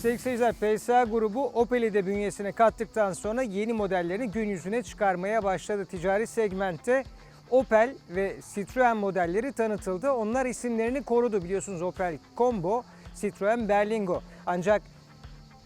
Sevgili seyirciler PSA grubu Opel'i de bünyesine kattıktan sonra yeni modellerini gün yüzüne çıkarmaya başladı. Ticari segmentte Opel ve Citroen modelleri tanıtıldı. Onlar isimlerini korudu biliyorsunuz Opel Combo, Citroen Berlingo. Ancak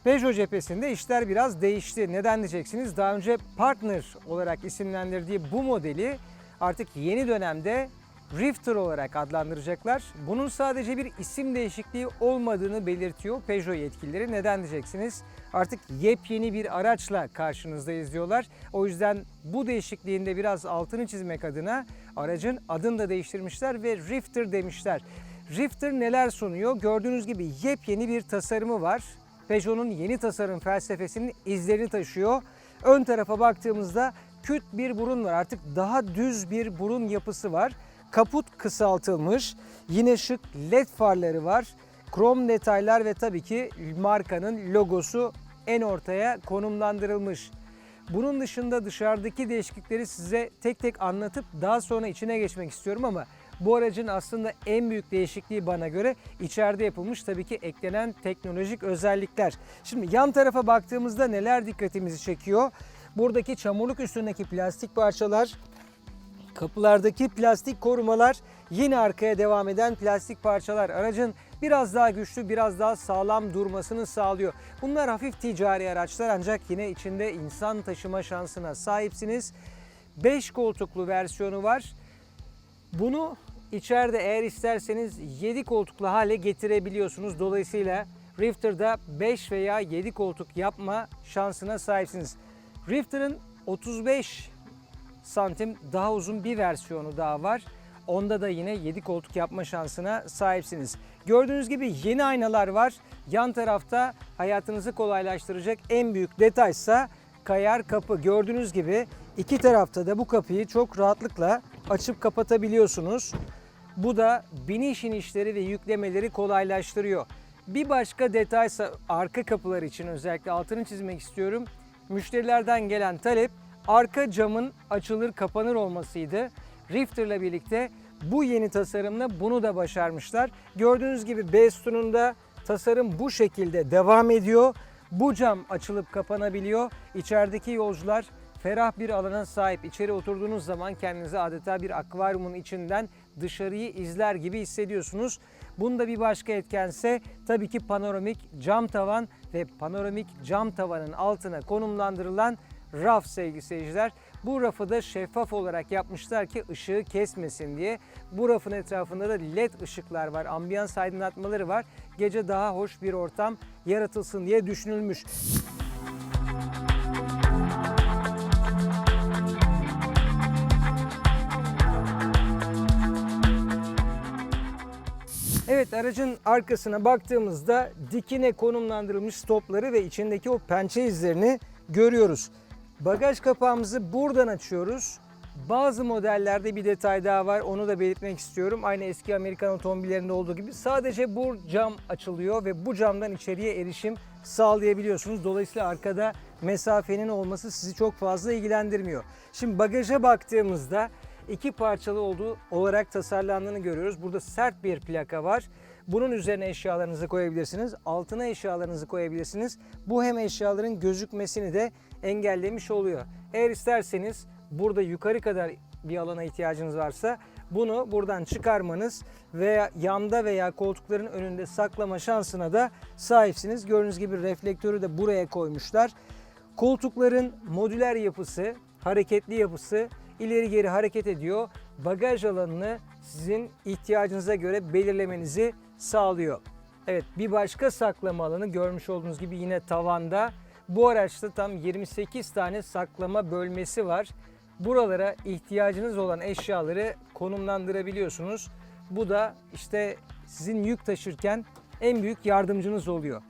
Peugeot cephesinde işler biraz değişti. Neden diyeceksiniz? Daha önce Partner olarak isimlendirdiği bu modeli artık yeni dönemde Rifter olarak adlandıracaklar. Bunun sadece bir isim değişikliği olmadığını belirtiyor Peugeot yetkilileri. Neden diyeceksiniz? Artık yepyeni bir araçla karşınızdayız diyorlar. O yüzden bu değişikliğin de biraz altını çizmek adına aracın adını da değiştirmişler ve Rifter demişler. Rifter neler sunuyor? Gördüğünüz gibi yepyeni bir tasarımı var. Peugeot'un yeni tasarım felsefesinin izlerini taşıyor. Ön tarafa baktığımızda küt bir burun var. Artık daha düz bir burun yapısı var. Kaput kısaltılmış. Yine şık led farları var. Krom detaylar ve tabii ki markanın logosu en ortaya konumlandırılmış. Bunun dışında dışarıdaki değişiklikleri size tek tek anlatıp daha sonra içine geçmek istiyorum ama bu aracın aslında en büyük değişikliği bana göre içeride yapılmış tabii ki eklenen teknolojik özellikler. Şimdi yan tarafa baktığımızda neler dikkatimizi çekiyor? Buradaki çamurluk üstündeki plastik parçalar, kapılardaki plastik korumalar, yine arkaya devam eden plastik parçalar aracın biraz daha güçlü, biraz daha sağlam durmasını sağlıyor. Bunlar hafif ticari araçlar ancak yine içinde insan taşıma şansına sahipsiniz. 5 koltuklu versiyonu var. Bunu içeride eğer isterseniz 7 koltuklu hale getirebiliyorsunuz. Dolayısıyla Rifter'da 5 veya 7 koltuk yapma şansına sahipsiniz. Rifter'ın 35 santim daha uzun bir versiyonu daha var. Onda da yine 7 koltuk yapma şansına sahipsiniz. Gördüğünüz gibi yeni aynalar var. Yan tarafta hayatınızı kolaylaştıracak en büyük detaysa kayar kapı. Gördüğünüz gibi iki tarafta da bu kapıyı çok rahatlıkla açıp kapatabiliyorsunuz. Bu da biniş inişleri ve yüklemeleri kolaylaştırıyor. Bir başka detaysa arka kapılar için özellikle altını çizmek istiyorum. Müşterilerden gelen talep arka camın açılır kapanır olmasıydı. Rifter'la birlikte bu yeni tasarımla bunu da başarmışlar. Gördüğünüz gibi B sütununda tasarım bu şekilde devam ediyor. Bu cam açılıp kapanabiliyor. İçerideki yolcular ferah bir alana sahip. İçeri oturduğunuz zaman kendinizi adeta bir akvaryumun içinden dışarıyı izler gibi hissediyorsunuz. Bunda bir başka etkense tabii ki panoramik cam tavan ve panoramik cam tavanın altına konumlandırılan raf sevgili seyirciler. Bu rafı da şeffaf olarak yapmışlar ki ışığı kesmesin diye. Bu rafın etrafında da led ışıklar var, ambiyans aydınlatmaları var. Gece daha hoş bir ortam yaratılsın diye düşünülmüş. Evet aracın arkasına baktığımızda dikine konumlandırılmış stopları ve içindeki o pençe izlerini görüyoruz. Bagaj kapağımızı buradan açıyoruz. Bazı modellerde bir detay daha var. Onu da belirtmek istiyorum. Aynı eski Amerikan otomobillerinde olduğu gibi sadece bu cam açılıyor ve bu camdan içeriye erişim sağlayabiliyorsunuz. Dolayısıyla arkada mesafenin olması sizi çok fazla ilgilendirmiyor. Şimdi bagaja baktığımızda iki parçalı olduğu olarak tasarlandığını görüyoruz. Burada sert bir plaka var. Bunun üzerine eşyalarınızı koyabilirsiniz. Altına eşyalarınızı koyabilirsiniz. Bu hem eşyaların gözükmesini de engellemiş oluyor. Eğer isterseniz burada yukarı kadar bir alana ihtiyacınız varsa bunu buradan çıkarmanız veya yanda veya koltukların önünde saklama şansına da sahipsiniz. Gördüğünüz gibi reflektörü de buraya koymuşlar. Koltukların modüler yapısı, hareketli yapısı ileri geri hareket ediyor. Bagaj alanını sizin ihtiyacınıza göre belirlemenizi sağlıyor. Evet bir başka saklama alanı görmüş olduğunuz gibi yine tavanda. Bu araçta tam 28 tane saklama bölmesi var. Buralara ihtiyacınız olan eşyaları konumlandırabiliyorsunuz. Bu da işte sizin yük taşırken en büyük yardımcınız oluyor.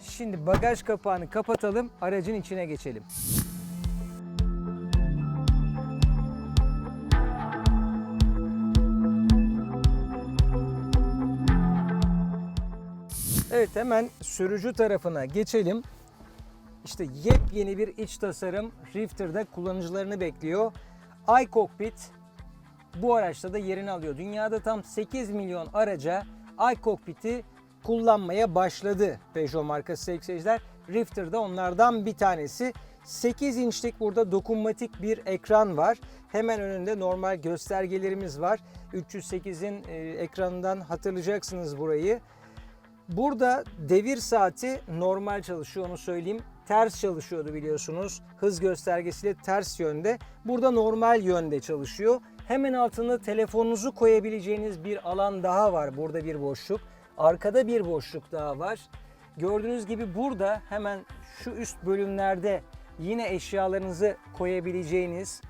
Şimdi bagaj kapağını kapatalım, aracın içine geçelim. Evet hemen sürücü tarafına geçelim. İşte yepyeni bir iç tasarım Rifter'da kullanıcılarını bekliyor. iCockpit bu araçta da yerini alıyor. Dünyada tam 8 milyon araca iCockpit'i kullanmaya başladı Peugeot markası sevgili. Rifter de onlardan bir tanesi. 8 inçlik burada dokunmatik bir ekran var. Hemen önünde normal göstergelerimiz var. 308'in e, ekranından hatırlayacaksınız burayı. Burada devir saati normal çalışıyor onu söyleyeyim. Ters çalışıyordu biliyorsunuz. Hız göstergesiyle ters yönde. Burada normal yönde çalışıyor. Hemen altında telefonunuzu koyabileceğiniz bir alan daha var. Burada bir boşluk. Arkada bir boşluk daha var. Gördüğünüz gibi burada hemen şu üst bölümlerde yine eşyalarınızı koyabileceğiniz,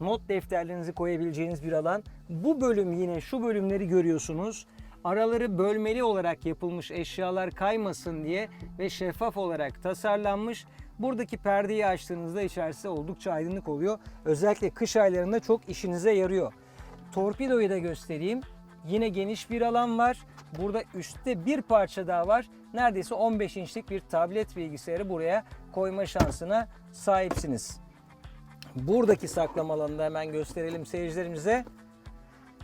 not defterlerinizi koyabileceğiniz bir alan. Bu bölüm yine şu bölümleri görüyorsunuz. Araları bölmeli olarak yapılmış eşyalar kaymasın diye ve şeffaf olarak tasarlanmış. Buradaki perdeyi açtığınızda içerisi oldukça aydınlık oluyor. Özellikle kış aylarında çok işinize yarıyor. Torpidoyu da göstereyim. Yine geniş bir alan var. Burada üstte bir parça daha var. Neredeyse 15 inçlik bir tablet bilgisayarı buraya koyma şansına sahipsiniz. Buradaki saklama alanını hemen gösterelim seyircilerimize.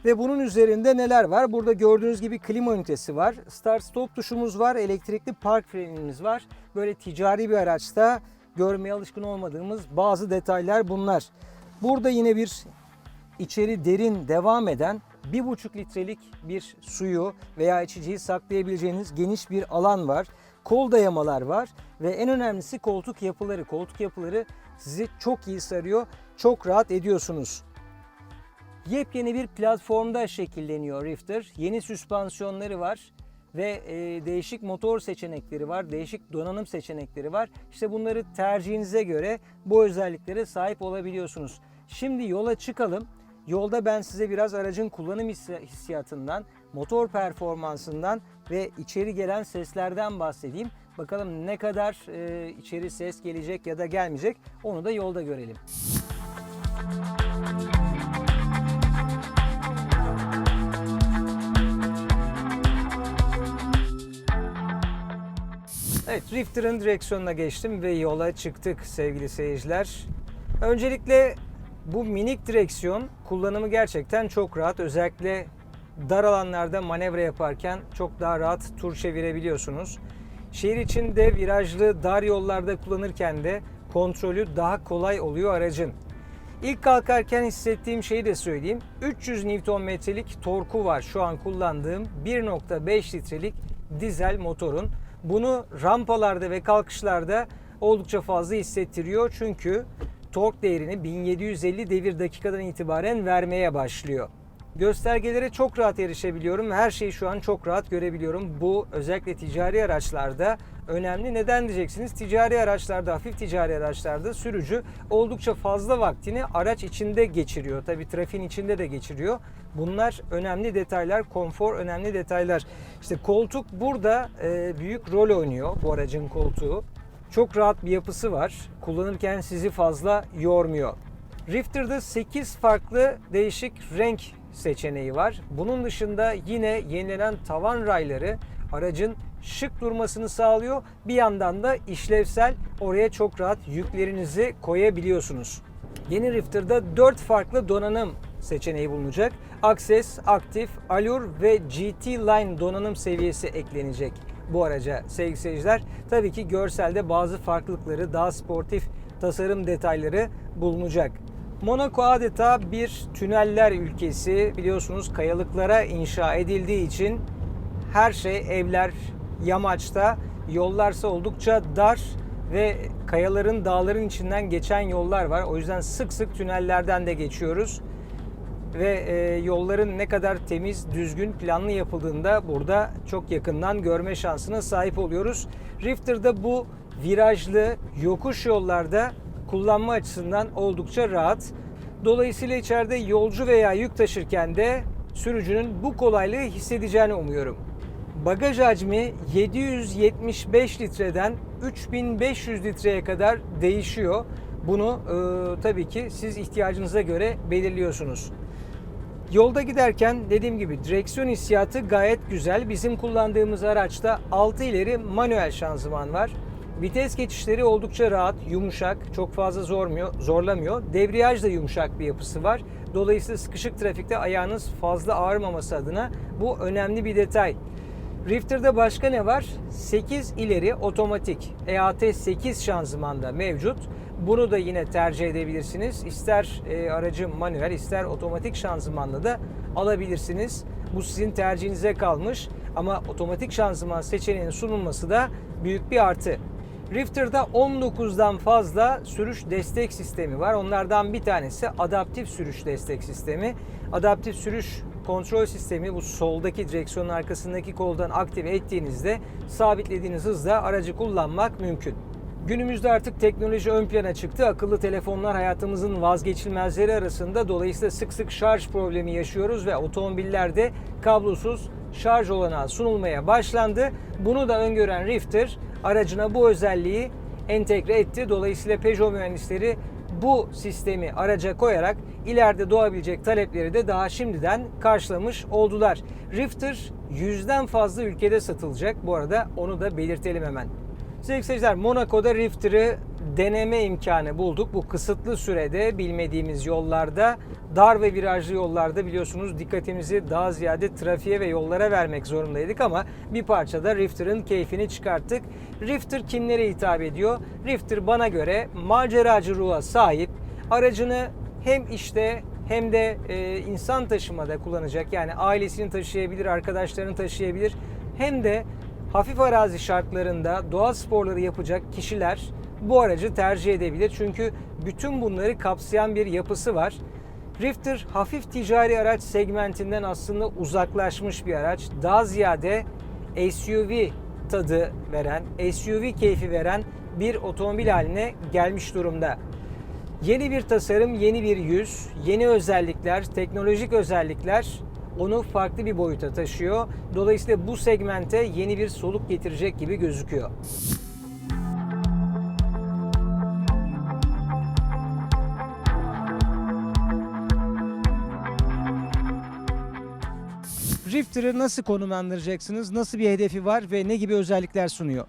Ve bunun üzerinde neler var? Burada gördüğünüz gibi klima ünitesi var. Start stop tuşumuz var. Elektrikli park frenimiz var. Böyle ticari bir araçta görmeye alışkın olmadığımız bazı detaylar bunlar. Burada yine bir içeri derin devam eden 1,5 litrelik bir suyu veya içeceği saklayabileceğiniz geniş bir alan var. Kol dayamalar var ve en önemlisi koltuk yapıları. Koltuk yapıları sizi çok iyi sarıyor. Çok rahat ediyorsunuz. Yepyeni bir platformda şekilleniyor Rifter. Yeni süspansiyonları var ve e, değişik motor seçenekleri var, değişik donanım seçenekleri var. İşte bunları tercihinize göre bu özelliklere sahip olabiliyorsunuz. Şimdi yola çıkalım. Yolda ben size biraz aracın kullanım hissi- hissiyatından, motor performansından ve içeri gelen seslerden bahsedeyim. Bakalım ne kadar e, içeri ses gelecek ya da gelmeyecek onu da yolda görelim. Evet, Rifter'ın direksiyonuna geçtim ve yola çıktık sevgili seyirciler. Öncelikle bu minik direksiyon kullanımı gerçekten çok rahat. Özellikle dar alanlarda manevra yaparken çok daha rahat tur çevirebiliyorsunuz. Şehir içinde virajlı dar yollarda kullanırken de kontrolü daha kolay oluyor aracın. İlk kalkarken hissettiğim şeyi de söyleyeyim. 300 Nm'lik torku var şu an kullandığım 1.5 litrelik dizel motorun. Bunu rampalarda ve kalkışlarda oldukça fazla hissettiriyor. Çünkü tork değerini 1750 devir dakikadan itibaren vermeye başlıyor. Göstergelere çok rahat erişebiliyorum. Her şeyi şu an çok rahat görebiliyorum. Bu özellikle ticari araçlarda önemli. Neden diyeceksiniz? Ticari araçlarda, hafif ticari araçlarda sürücü oldukça fazla vaktini araç içinde geçiriyor. Tabii trafiğin içinde de geçiriyor. Bunlar önemli detaylar, konfor önemli detaylar. İşte koltuk burada e, büyük rol oynuyor bu aracın koltuğu. Çok rahat bir yapısı var. Kullanırken sizi fazla yormuyor. Rifter'da 8 farklı değişik renk seçeneği var. Bunun dışında yine yenilenen tavan rayları aracın şık durmasını sağlıyor. Bir yandan da işlevsel oraya çok rahat yüklerinizi koyabiliyorsunuz. Yeni Rifter'da 4 farklı donanım seçeneği bulunacak. Access, Active, Allure ve GT Line donanım seviyesi eklenecek bu araca sevgili seyirciler. Tabii ki görselde bazı farklılıkları, daha sportif tasarım detayları bulunacak. Monaco adeta bir tüneller ülkesi. Biliyorsunuz kayalıklara inşa edildiği için her şey evler yamaçta, yollarsa oldukça dar ve kayaların, dağların içinden geçen yollar var. O yüzden sık sık tünellerden de geçiyoruz. Ve e, yolların ne kadar temiz, düzgün, planlı yapıldığında burada çok yakından görme şansına sahip oluyoruz. Rifter'da bu virajlı, yokuş yollarda kullanma açısından oldukça rahat. Dolayısıyla içeride yolcu veya yük taşırken de sürücünün bu kolaylığı hissedeceğini umuyorum. Bagaj hacmi 775 litreden 3500 litreye kadar değişiyor. Bunu e, tabii ki siz ihtiyacınıza göre belirliyorsunuz. Yolda giderken dediğim gibi direksiyon hissiyatı gayet güzel. Bizim kullandığımız araçta 6 ileri manuel şanzıman var. Vites geçişleri oldukça rahat, yumuşak, çok fazla zormuyor, zorlamıyor. Debriyaj da yumuşak bir yapısı var. Dolayısıyla sıkışık trafikte ayağınız fazla ağrımaması adına bu önemli bir detay. Rifter'da başka ne var? 8 ileri otomatik EAT 8 şanzımanda mevcut. Bunu da yine tercih edebilirsiniz. İster e, aracı manuel ister otomatik şanzımanla da alabilirsiniz. Bu sizin tercihinize kalmış ama otomatik şanzıman seçeneğinin sunulması da büyük bir artı. Rifter'da 19'dan fazla sürüş destek sistemi var. Onlardan bir tanesi adaptif sürüş destek sistemi. Adaptif sürüş kontrol sistemi bu soldaki direksiyonun arkasındaki koldan aktive ettiğinizde sabitlediğiniz hızda aracı kullanmak mümkün. Günümüzde artık teknoloji ön plana çıktı. Akıllı telefonlar hayatımızın vazgeçilmezleri arasında. Dolayısıyla sık sık şarj problemi yaşıyoruz ve otomobillerde kablosuz şarj olanağı sunulmaya başlandı. Bunu da öngören Rifter aracına bu özelliği entegre etti. Dolayısıyla Peugeot mühendisleri bu sistemi araca koyarak ileride doğabilecek talepleri de daha şimdiden karşılamış oldular. Rifter yüzden fazla ülkede satılacak. Bu arada onu da belirtelim hemen. Sevgili seyirciler Monaco'da Rifter'ı deneme imkanı bulduk. Bu kısıtlı sürede bilmediğimiz yollarda, dar ve virajlı yollarda biliyorsunuz dikkatimizi daha ziyade trafiğe ve yollara vermek zorundaydık ama bir parçada Rifter'ın keyfini çıkarttık. Rifter kimlere hitap ediyor? Rifter bana göre maceracı ruha sahip. Aracını hem işte hem de e, insan taşımada kullanacak. Yani ailesini taşıyabilir, arkadaşlarını taşıyabilir. Hem de hafif arazi şartlarında doğa sporları yapacak kişiler bu aracı tercih edebilir. Çünkü bütün bunları kapsayan bir yapısı var. Rifter hafif ticari araç segmentinden aslında uzaklaşmış bir araç. Daha ziyade SUV tadı veren, SUV keyfi veren bir otomobil haline gelmiş durumda. Yeni bir tasarım, yeni bir yüz, yeni özellikler, teknolojik özellikler onu farklı bir boyuta taşıyor. Dolayısıyla bu segmente yeni bir soluk getirecek gibi gözüküyor. Rifter'ı nasıl konumlandıracaksınız? Nasıl bir hedefi var ve ne gibi özellikler sunuyor?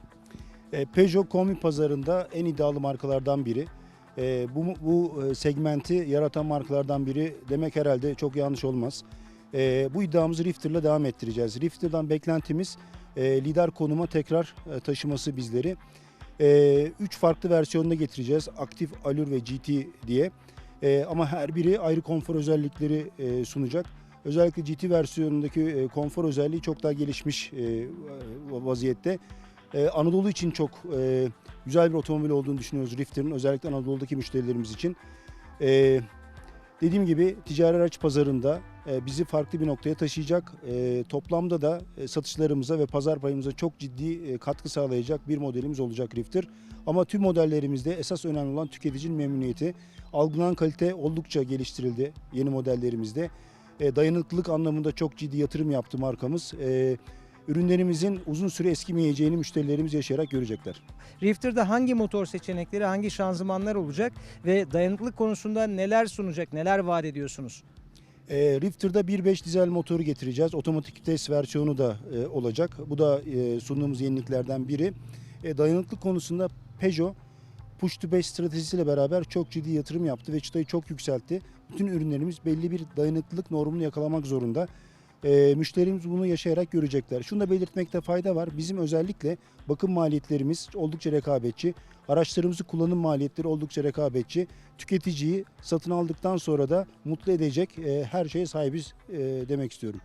E, Peugeot kombi pazarında en iddialı markalardan biri. E, bu, bu e, segmenti yaratan markalardan biri demek herhalde çok yanlış olmaz. Bu iddiamızı Rifter'la devam ettireceğiz. Rifter'dan beklentimiz lider konuma tekrar taşıması bizleri. Üç farklı versiyonunu getireceğiz. Aktif, Allure ve GT diye. Ama her biri ayrı konfor özellikleri sunacak. Özellikle GT versiyonundaki e, konfor özelliği çok daha gelişmiş e, vaziyette. Ee, Anadolu için çok e, güzel bir otomobil olduğunu düşünüyoruz Rifter'ın özellikle Anadolu'daki müşterilerimiz için. Dediğim gibi ticari araç pazarında e, bizi farklı bir noktaya taşıyacak. E, toplamda da e, satışlarımıza ve pazar payımıza çok ciddi e, katkı sağlayacak bir modelimiz olacak Rifter. Ama tüm modellerimizde esas önemli olan tüketicinin memnuniyeti. Algılanan kalite oldukça geliştirildi yeni modellerimizde. E, dayanıklılık anlamında çok ciddi yatırım yaptı markamız. E, ürünlerimizin uzun süre eskimeyeceğini müşterilerimiz yaşayarak görecekler. Rifter'da hangi motor seçenekleri, hangi şanzımanlar olacak ve dayanıklılık konusunda neler sunacak, neler vaat ediyorsunuz? E, Rifter'da 1.5 dizel motoru getireceğiz. Otomatik vites versiyonu da e, olacak. Bu da e, sunduğumuz yeniliklerden biri. E, dayanıklık konusunda Peugeot Push to Base stratejisiyle beraber çok ciddi yatırım yaptı ve çıtayı çok yükseltti. Bütün ürünlerimiz belli bir dayanıklılık normunu yakalamak zorunda. E, müşterimiz bunu yaşayarak görecekler. Şunu da belirtmekte fayda var. Bizim özellikle bakım maliyetlerimiz oldukça rekabetçi. Araçlarımızı kullanım maliyetleri oldukça rekabetçi. Tüketiciyi satın aldıktan sonra da mutlu edecek e, her şeye sahibiz e, demek istiyorum.